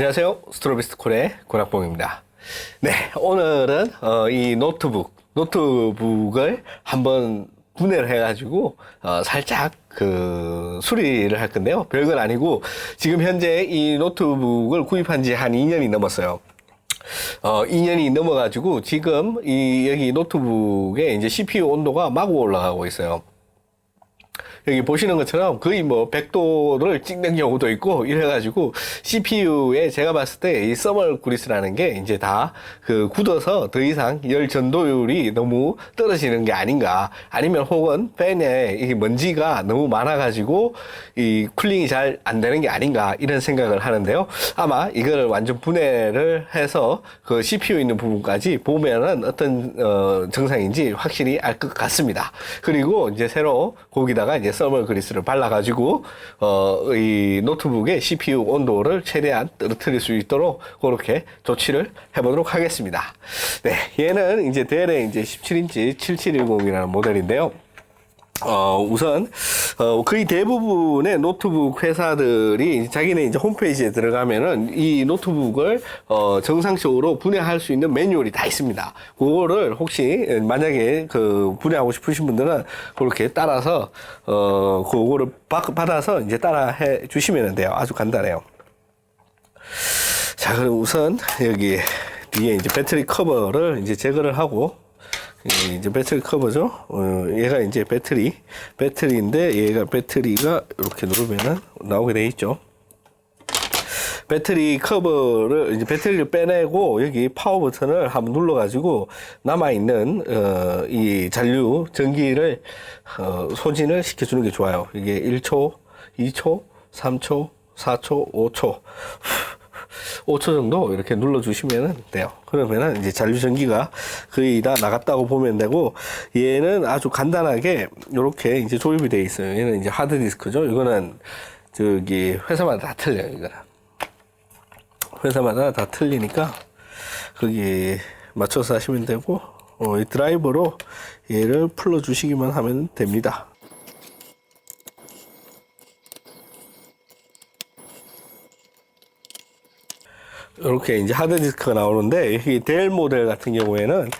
안녕하세요. 스트로비스트 콜의 권학봉입니다. 네, 오늘은 어, 이 노트북, 노트북을 한번 분해를 해가지고 어, 살짝 그 수리를 할 건데요. 별건 아니고 지금 현재 이 노트북을 구입한 지 한 2년이 넘었어요. 어, 2년이 넘어가지고 지금 이 여기 노트북에 이제 CPU 온도가 마구 올라가고 있어요. 여기 보시는 것처럼 거의 뭐 100도를 찍는 경우도 있고 이래가지고 CPU에 제가 봤을 때 이 서멀 그리스라는 게 이제 다 그 굳어서 더 이상 열 전도율이 너무 떨어지는 게 아닌가 아니면 혹은 팬에 이 먼지가 너무 많아가지고 이 쿨링이 잘 안 되는 게 아닌가 이런 생각을 하는데요. 아마 이거를 완전 분해를 해서 그 CPU 있는 부분까지 보면은 어떤 어 정상인지 확실히 알 것 같습니다. 그리고 이제 새로 거기다가 이제 서멀 그리스를 발라가지고 어 이 노트북의 CPU 온도를 최대한 떨어뜨릴 수 있도록 그렇게 조치를 해보도록 하겠습니다. 네, 얘는 이제 델의 이제 17인치 7710이라는 모델인데요. 어, 우선, 어, 거의 대부분의 노트북 회사들이 자기네 이제 홈페이지에 들어가면은 이 노트북을, 어, 정상적으로 분해할 수 있는 매뉴얼이 다 있습니다. 그거를 혹시 만약에 그 분해하고 싶으신 분들은 그렇게 따라서, 어, 그거를 받- 받아서 이제 따라 해 주시면 돼요. 아주 간단해요. 자, 그럼 우선 여기 뒤에 이제 배터리 커버를 이제 제거를 하고 이게 이제 배터리 커버죠. 어, 얘가 이제 배터리 배터리인데 얘가 배터리가 이렇게 누르면은 나오게 돼 있죠. 배터리 커버를 이제 배터리를 빼내고 여기 파워 버튼을 한번 눌러가지고 남아 있는 어, 이 잔류 전기를 어, 소진을 시켜주는 게 좋아요. 이게 1초, 2초, 3초, 4초, 5초. 5초 정도 이렇게 눌러주시면 돼요. 그러면은 이제 잔류 전기가 거의 다 나갔다고 보면 되고, 얘는 아주 간단하게 이렇게 이제 조립이 되어 있어요. 얘는 이제 하드디스크죠. 이거는 저기 회사마다 다 틀려요. 이거는. 회사마다 다 틀리니까 거기 맞춰서 하시면 되고, 어, 이 드라이버로 얘를 풀어주시기만 하면 됩니다. 이렇게 이제 하드 디스크가 나오는데 여기 델 모델 같은 경우에는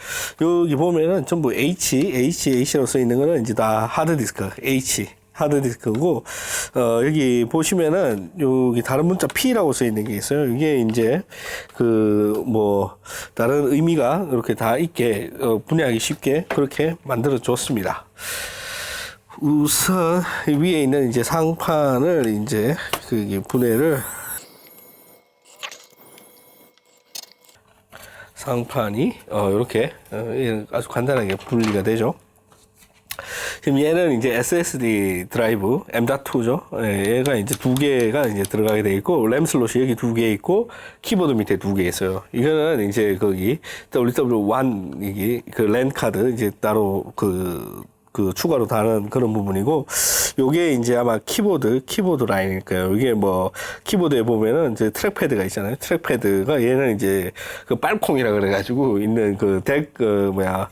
여기 보면은 전부 H, H, H로 써 있는 거는 이제 다 하드 디스크 H 하드 디스크고 어 여기 보시면은 여기 다른 문자 P라고 써 있는 게 있어요. 이게 이제 그 뭐 다른 의미가 이렇게 다 있게 어 분해하기 쉽게 그렇게 만들어 줬습니다. 우선 위에 있는 이제 상판을 이제 그 분해를 상판이 어, 이렇게 어, 아주 간단하게 분리가 되죠. 지금 얘는 이제 SSD 드라이브 M.2죠. 예, 얘가 이제 두 개가 이제 들어가게 돼 있고 램 슬롯이 여기 두 개 있고 키보드 밑에 두 개 있어요. 이거는 이제 거기 WW1 이게 그 랜 카드 이제 따로 그 그 추가로 다른 그런 부분이고 요게 이제 아마 키보드 키보드 라인일 거예요. 이게 뭐 키보드에 보면은 이제 트랙패드가 있잖아요. 트랙패드가 얘는 이제 그 빨콩이라 그래 가지고 있는 그덱그 뭐야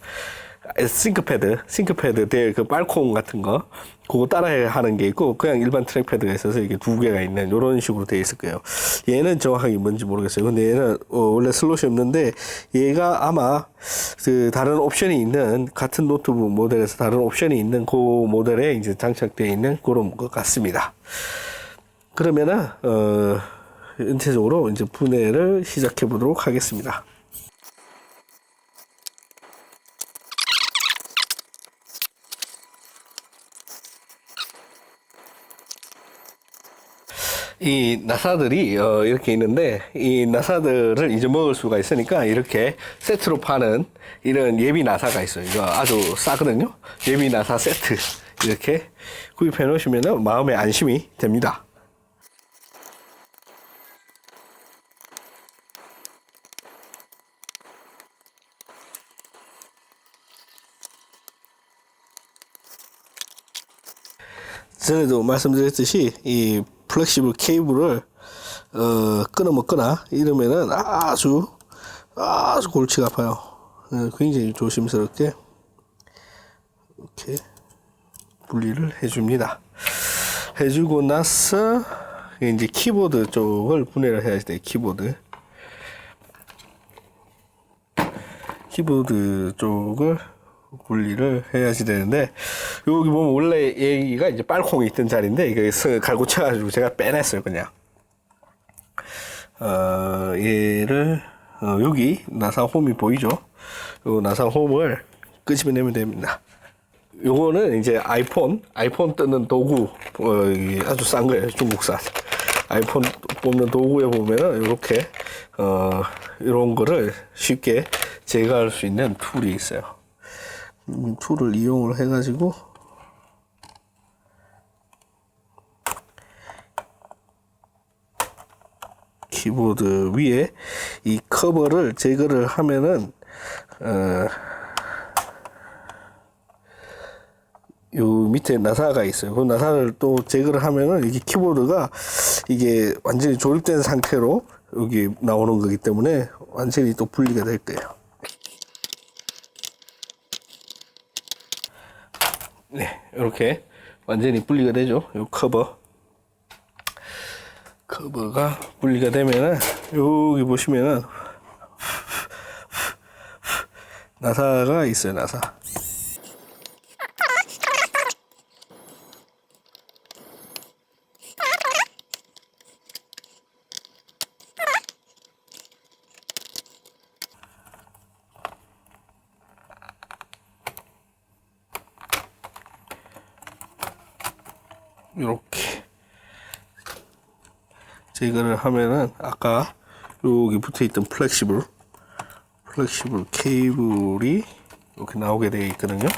싱크패드, 싱크패드 대그 빨콩 같은 거, 그거 따라 하는 게 있고, 그냥 일반 트랙패드가 있어서 이게 두 개가 있는 이런 식으로 돼 있을 거예요. 얘는 정확하게 뭔지 모르겠어요. 근데 얘는 어, 원래 슬롯이 없는데, 얘가 아마 그 다른 옵션이 있는 같은 노트북 모델에서 다른 옵션이 있는 그 모델에 이제 장착되어 있는 그런 것 같습니다. 그러면은 어, 전체적으로 이제 분해를 시작해 보도록 하겠습니다. 이 나사들이 어, 이렇게 있는데 이 나사들을 잊어먹을 수가 있으니까 이렇게 세트로 파는 이런 예비 나사가 있어요. 이거 아주 싸거든요. 예비 나사 세트 이렇게 구입해 놓으시면 마음의 안심이 됩니다. 전에도 말씀드렸듯이 이 플렉시블 케이블을 어, 끊어 먹거나 이러면은 아주 아주 골치가 아파요. 어, 굉장히 조심스럽게 이렇게 분리를 해줍니다. 해주고 나서 이제 키보드 쪽을 분해를 해야지 돼, 키보드. 키보드 쪽을 분리를 해야지 되는데, 여기 보면 원래 여기가 이제 빨콩이 있던 자리인데, 이거 스- 갈고 쳐가지고 제가 빼냈어요, 그냥. 어, 얘를, 어, 여기 나사 홈이 보이죠? 요 나사 홈을 끄집어내면 됩니다. 요거는 이제 아이폰, 아이폰 뜨는 도구, 어, 아주 싼 거예요. 중국산. 아이폰 뽑는 도구에 보면은 이렇게, 어, 이런 거를 쉽게 제거할 수 있는 툴이 있어요. 음, 툴을 이용을 해가지고, 키보드 위에 이 커버를 제거를 하면은, 어, 요 밑에 나사가 있어요. 그 나사를 또 제거를 하면은 이게 키보드가 이게 완전히 조립된 상태로 여기 나오는 거기 때문에 완전히 또 분리가 될 거예요. 이렇게 완전히 분리가 되죠. 요 커버. 커버가 분리가 되면은 여기 보시면은 나사가 있어요, 나사. 이렇게 제거를 하면은 아까 여기 붙어 있던 플렉시블 플렉시블 케이블이 이렇게 나오게 되어 있거든요.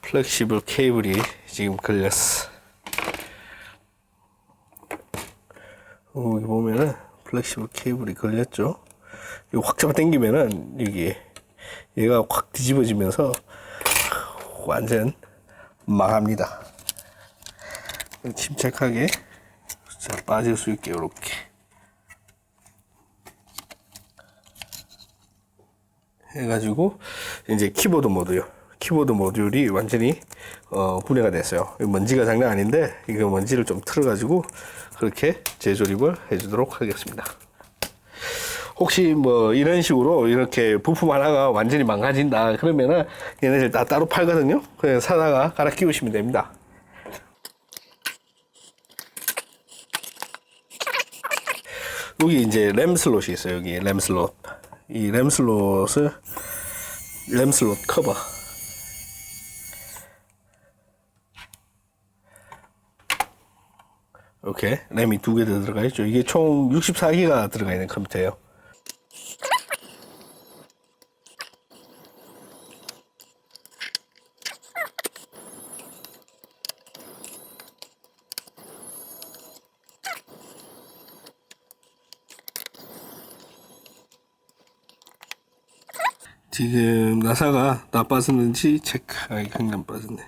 플렉시블 케이블이 지금 걸렸어. 여기 보면은 플렉시블 케이블이 걸렸죠. 이거 확 잡아 당기면은 이게 얘가 확 뒤집어지면서 완전 망합니다. 침착하게 자, 빠질 수 있게 이렇게 해가지고 이제 키보드 모드요. 키보드 모듈이 완전히 어, 분해가 됐어요. 이 먼지가 장난 아닌데 이거 먼지를 좀 틀어가지고 그렇게 재조립을 해주도록 하겠습니다. 혹시 뭐 이런 식으로 이렇게 부품 하나가 완전히 망가진다 그러면은 얘네들 다 따로 팔거든요. 그냥 사다가 갈아 끼우시면 됩니다. 여기 이제 램 슬롯이 있어요. 여기 램 슬롯. 이 램 슬롯을 램 슬롯 커버. 이렇게 램이 두 개 들어가 있죠. 이게 총 64기가 들어가 있는 컴퓨터예요. 지금 나사가 나 빠졌는지 체크. 아, 강안 빠졌네.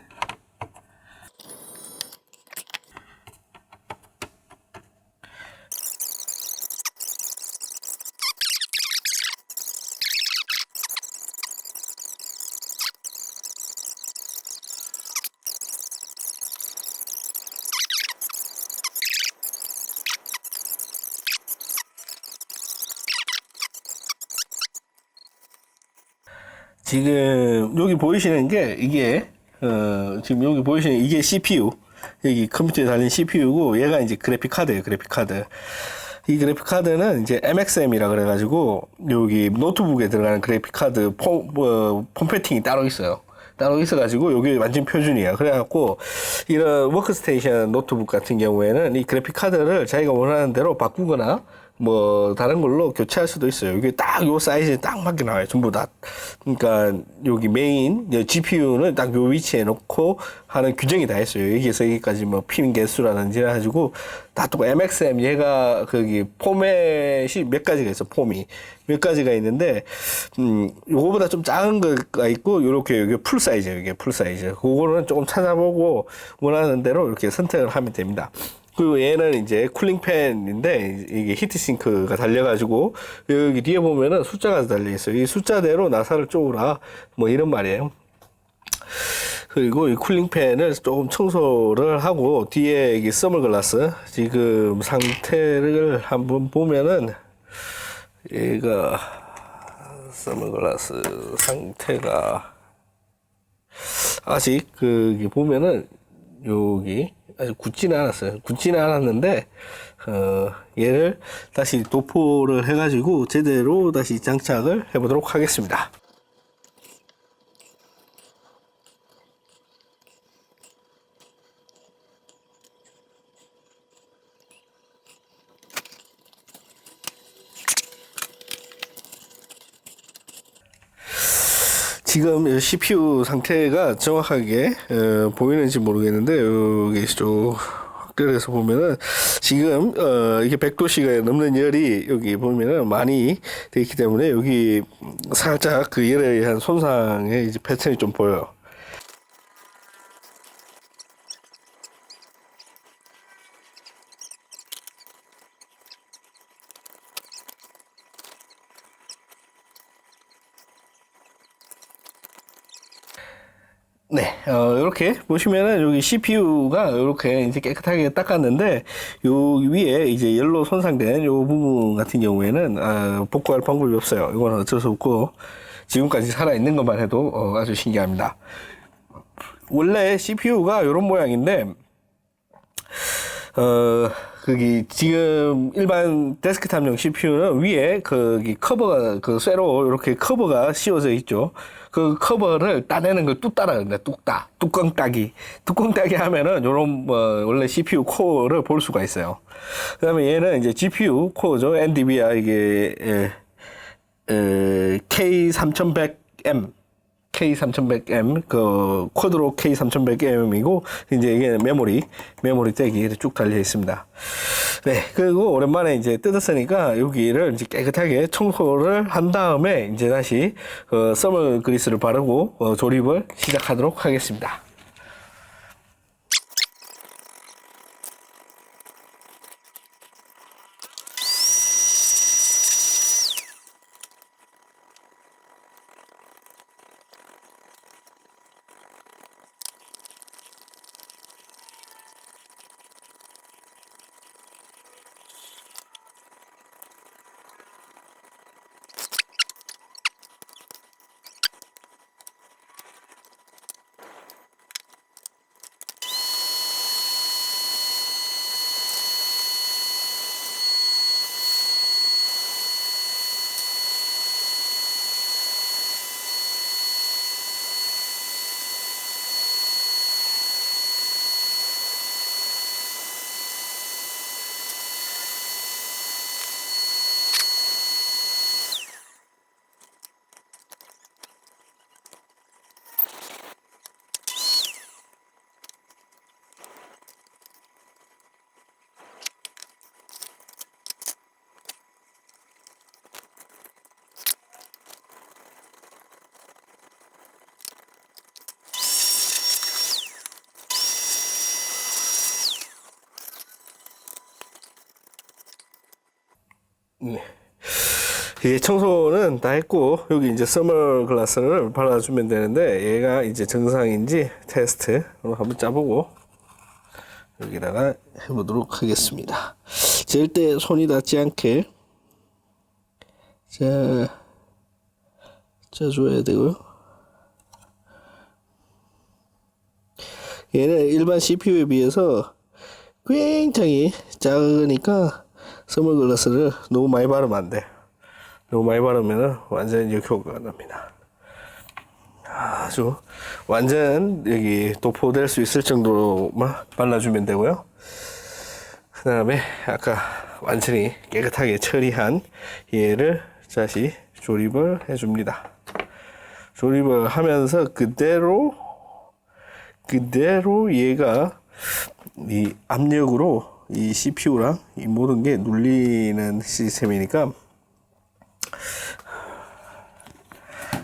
지금 여기 보이시는 게 이게 어 지금 여기 보이시는 이게 CPU 여기 컴퓨터에 달린 CPU고 얘가 이제 그래픽 카드예요 그래픽 카드 이 그래픽 카드는 이제 MXM이라 그래가지고 여기 노트북에 들어가는 그래픽 카드 폼, 뭐, 폼패팅이 따로 있어요. 따로 있어가지고 여기 완전 표준이야. 그래갖고 이런 워크스테이션 노트북 같은 경우에는 이 그래픽 카드를 자기가 원하는 대로 바꾸거나 뭐 다른 걸로 교체할 수도 있어요. 이게 딱 요 사이즈에 딱 맞게 나와요. 전부 다. 그러니까 여기 메인 GPU는 딱 요 위치에 놓고 하는 규정이 다 있어요. 여기에서 여기까지 뭐 핀 개수라든지 해가지고 다 똑같고 MXM 얘가 거기 포맷이 몇 가지가 있어. 폼이 몇 가지가 있는데 음 요거보다 좀 작은 거가 있고 요렇게 여기 풀 사이즈 이게 풀 사이즈. 그거는 조금 찾아보고 원하는 대로 이렇게 선택을 하면 됩니다. 그리고 얘는 이제 쿨링팬인데 이게 히트싱크가 달려가지고 여기 뒤에 보면은 숫자가 달려 있어요. 이 숫자대로 나사를 쪼으라 뭐 이런 말이에요. 그리고 이 쿨링팬을 조금 청소를 하고 뒤에 이 서머글라스 지금 상태를 한번 보면은 얘가 서머글라스 상태가 아직 그 보면은 여기 아직 굳지는 않았어요. 굳지는 않았는데 어 얘를 다시 도포를 해가지고 제대로 다시 장착을 해보도록 하겠습니다. 지금 CPU 상태가 정확하게 어, 보이는지 모르겠는데 여기 좀 확대해서 보면은 지금 어, 이게 100도씨가 넘는 열이 여기 보면은 많이 되어 있기 때문에 여기 살짝 그 열에 의한 손상의 이제 패턴이 좀 보여요. 네, 어, 이렇게 보시면은 여기 CPU가 이렇게 이제 깨끗하게 닦았는데 요 위에 이제 열로 손상된 요 부분 같은 경우에는 아, 복구할 방법이 없어요. 이거는 어쩔 수 없고 지금까지 살아 있는 것만 해도 어, 아주 신기합니다. 원래 CPU가 이런 모양인데 어, 거기 지금 일반 데스크탑용 CPU는 위에 거기 커버가 그 쇠로 이렇게 커버가 씌워져 있죠. 그 커버를 따내는 걸 뚝따라 그러는데 뚝따 뚜껑 따기 뚜껑 따기 하면은 요런 뭐 원래 CPU 코어를 볼 수가 있어요. 그다음에 얘는 이제 GPU 코어죠. NVIDIA 이게 에, 에, K3100M K3100M 그 쿼드로 K3100M이고 이제 이게 메모리 메모리 이렇게 쭉 달려 있습니다. 네 그리고 오랜만에 이제 뜯었으니까 여기를 이제 깨끗하게 청소를 한 다음에 이제 다시 그 서머 그리스를 바르고 어, 조립을 시작하도록 하겠습니다. 네. 이게 청소는 다 했고 여기 이제 서머 글라스를 발라주면 되는데 얘가 이제 정상인지 테스트로 한번 짜보고 여기다가 해보도록 하겠습니다. 절대 손이 닿지 않게 자 짜줘야 되고요. 얘는 일반 CPU에 비해서 굉장히 작으니까 선글라스를 너무 많이 바르면 안 돼. 너무 많이 바르면 완전 역효과가 납니다. 아주 완전 여기 도포될 수 있을 정도로만 발라주면 되고요. 그 다음에 아까 완전히 깨끗하게 처리한 얘를 다시 조립을 해줍니다. 조립을 하면서 그대로 그대로 얘가 이 압력으로 이 CPU랑 이 모든 게 눌리는 시스템이니까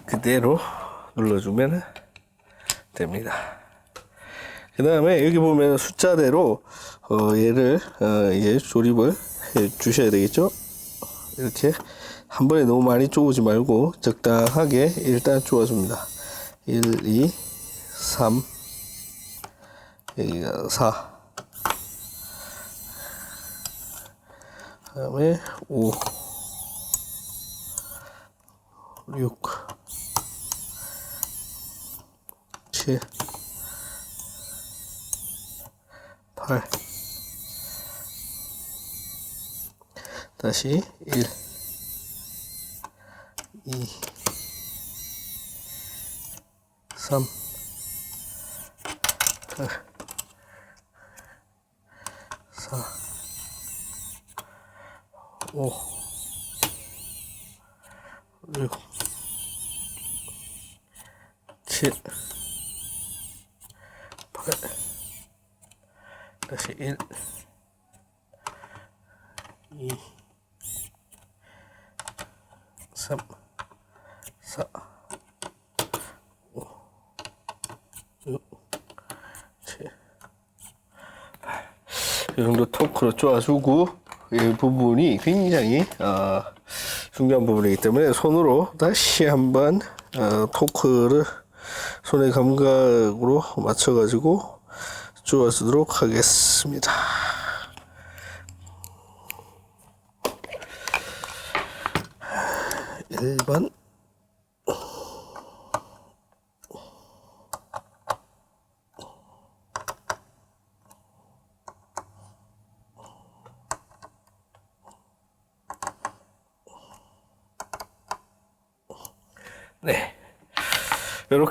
그대로 눌러주면 됩니다. 그 다음에 여기 보면 숫자대로 어 얘를 어 이제 조립을 해 주셔야 되겠죠. 이렇게 한 번에 너무 많이 쪼우지 말고 적당하게 일단 쪼아줍니다. 1, 2, 3, 여기가 4 그 다음에 5 6 7 8 다시 1 2 3 8 4 5 6 7 8 다시 1 2 3 4 5 6 7이 정도 토크로 쪼아주고 이 부분이 굉장히 어, 중요한 부분이기 때문에 손으로 다시 한번 어, 토크를 손의 감각으로 맞춰가지고 쪼아주도록 하겠습니다. 1번 네.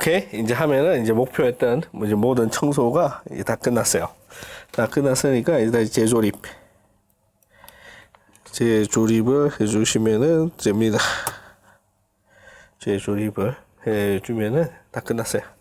이렇게 이제 하면은 이제 목표했던 뭐 이제 모든 청소가 이제 다 끝났어요. 다 끝났으니까 이제 다시 재조립. 재조립을 해주시면은 됩니다. 재조립을 해주면은 다 끝났어요.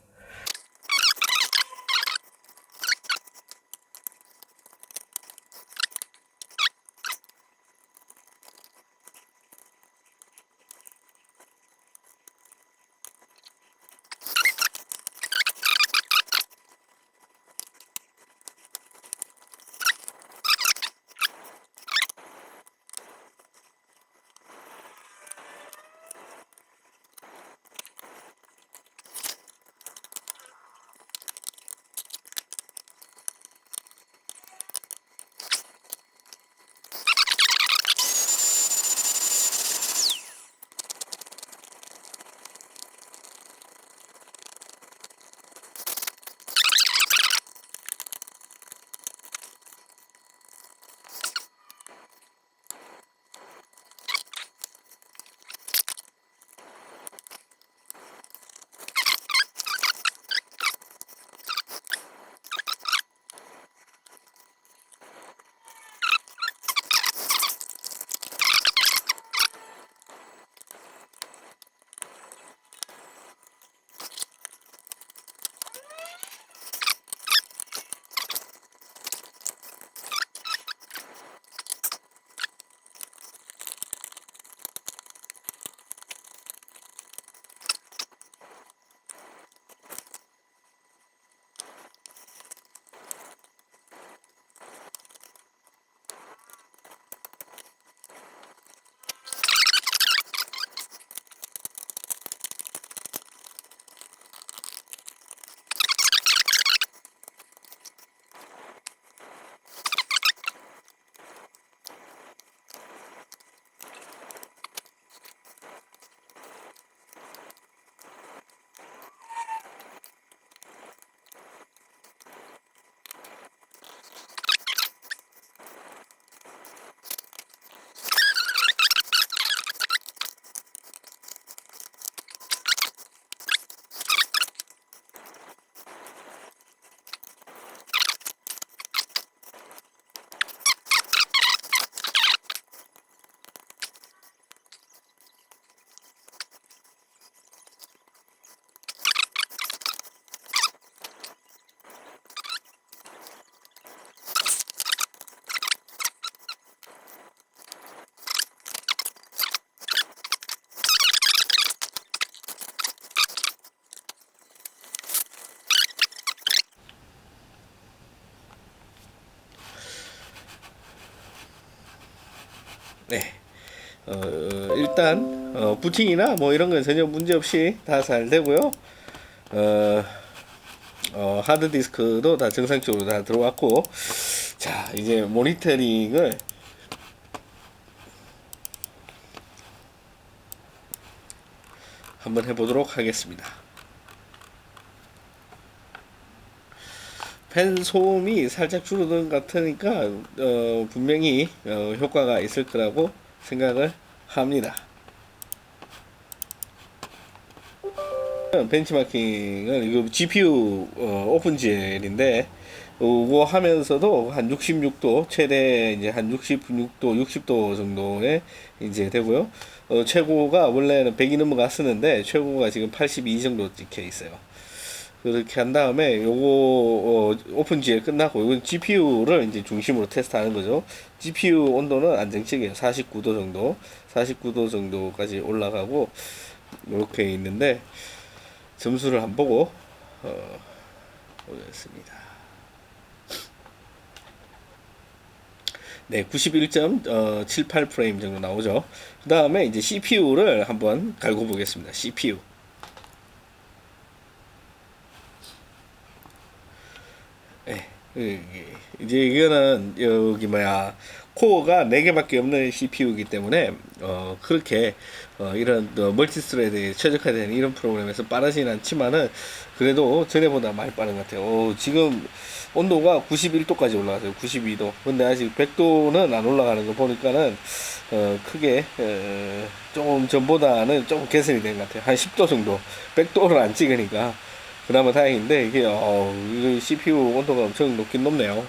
네. 어, 일단 어, 부팅이나 뭐 이런 건 전혀 문제 없이 다 잘 되고요. 어, 어, 하드 디스크도 다 정상적으로 다 들어왔고 자 이제 모니터링을 한번 해보도록 하겠습니다. 팬 소음이 살짝 줄어든 것 같으니까 어, 분명히 어, 효과가 있을 거라고 생각을 합니다. 벤치마킹은 이거 GPU 어, 오픈GL인데 이거 하면서도 한 66도 최대 이제 한 66도 60도 정도에 이제 되고요. 어, 최고가 원래는 100이 넘어갔었는데 최고가 지금 82 정도 찍혀 있어요. 그렇게 한 다음에 요거 어, 오픈GL 끝나고 이건 GPU를 이제 중심으로 테스트하는 거죠. GPU 온도는 안정적이에요. 49도 정도, 49도 정도까지 올라가고 이렇게 있는데 점수를 한번 보고 어, 보겠습니다. 네, 91.78 프레임 정도 나오죠. 그 다음에 이제 CPU를 한번 갈고 보겠습니다. CPU. 네, 그, 이제 이거는 여기 뭐야 코어가 4개밖에 없는 CPU이기 때문에 어 그렇게 어 이런 어, 멀티스레드에 최적화된 이런 프로그램에서 빠르진 않지만은 그래도 전에보다 많이 빠른 것 같아요. 어, 지금 온도가 91도까지 올라갔어요. 92도. 근데 아직 100도는 안 올라가는 거 보니까는 어 크게 어, 조금 전보다는 조금 개선이 된 것 같아요. 한 10도 정도. 100도를 안 찍으니까 그나마 다행인데 이게 어 CPU 온도가 엄청 높긴 높네요.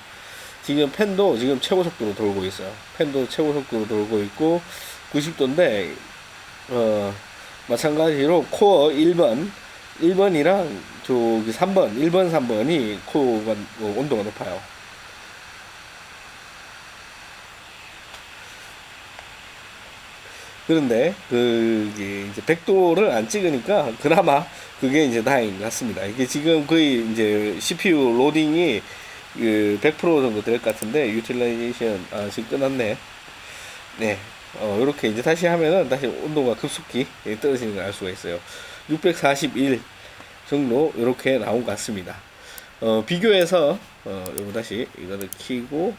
지금 팬도 지금 최고 속도로 돌고 있어요. 팬도 최고 속도로 돌고 있고 90도인데 어 마찬가지로 코어 1번 1번이랑 저기 3번 1번 3번이 코어가 어, 온도가 높아요. 그런데 그게 이제 100도를 안 찍으니까 그나마 그게 이제 다행인 것 같습니다. 이게 지금 거의 이제 CPU 로딩이 그 100% 정도 될 것 같은데 유틸라이제이션 아 지금 끝났네. 네. 어 이렇게 이제 다시 하면은 다시 온도가 급속히 떨어지는 걸 알 수가 있어요. 641 정도 이렇게 나온 것 같습니다. 어 비교해서 어 요거 다시 이거를 키고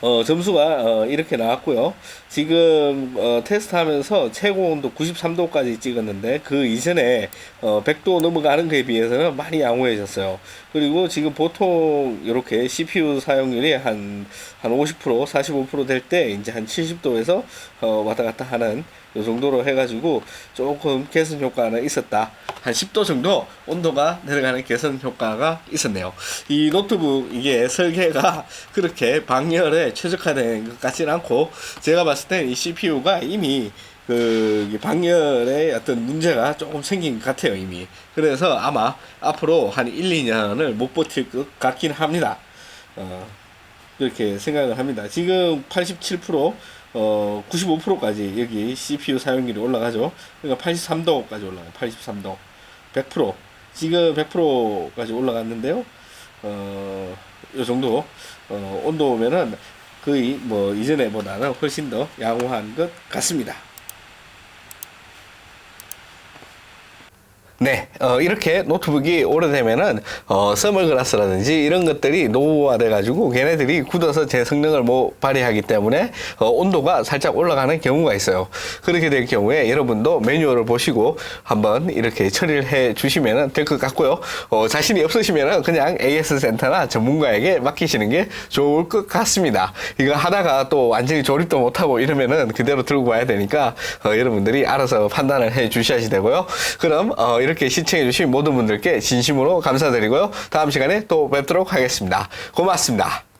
어, 점수가 어, 이렇게 나왔고요. 지금 어, 테스트하면서 최고 온도 93도까지 찍었는데 그 이전에 어, 100도 넘어가는 거에 비해서는 많이 양호해졌어요. 그리고 지금 보통 이렇게 CPU 사용률이 한, 한 50%, 45%될 때 이제 한 70도에서 어, 왔다 갔다 하는 이 정도로 해가지고 조금 개선 효과는 있었다. 한 10도 정도 온도가 내려가는 개선 효과가 있었네요. 이 노트북 이게 설계가 그렇게 방열에 최적화된 것 같지는 않고 제가 봤을 때이 CPU가 이미 그 방열에 어떤 문제가 조금 생긴 것 같아요 이미. 그래서 아마 앞으로 한 1, 2년을 못 버틸 것 같긴 합니다. 어, 그렇게 생각을 합니다. 지금 87% 어, 95%까지 여기 CPU 사용률이 올라가죠. 그러니까 83도까지 올라가요. 83도. 100%. 지금 100%까지 올라갔는데요. 어, 요 정도, 어, 온도면은 거의 뭐 이전에 보다는 훨씬 더 양호한 것 같습니다. 네, 어, 이렇게 노트북이 오래되면은, 어, 서멀글라스라든지 이런 것들이 노후화돼가지고 걔네들이 굳어서 제 성능을 못 발휘하기 때문에, 어, 온도가 살짝 올라가는 경우가 있어요. 그렇게 될 경우에 여러분도 매뉴얼을 보시고 한번 이렇게 처리를 해 주시면 될 것 같고요. 어, 자신이 없으시면은 그냥 AS 센터나 전문가에게 맡기시는 게 좋을 것 같습니다. 이거 하다가 또 완전히 조립도 못하고 이러면은 그대로 들고 가야 되니까, 어, 여러분들이 알아서 판단을 해 주셔야 되고요. 그럼, 어, 이렇게 시청해주신 모든 분들께 진심으로 감사드리고요. 다음 시간에 또 뵙도록 하겠습니다. 고맙습니다.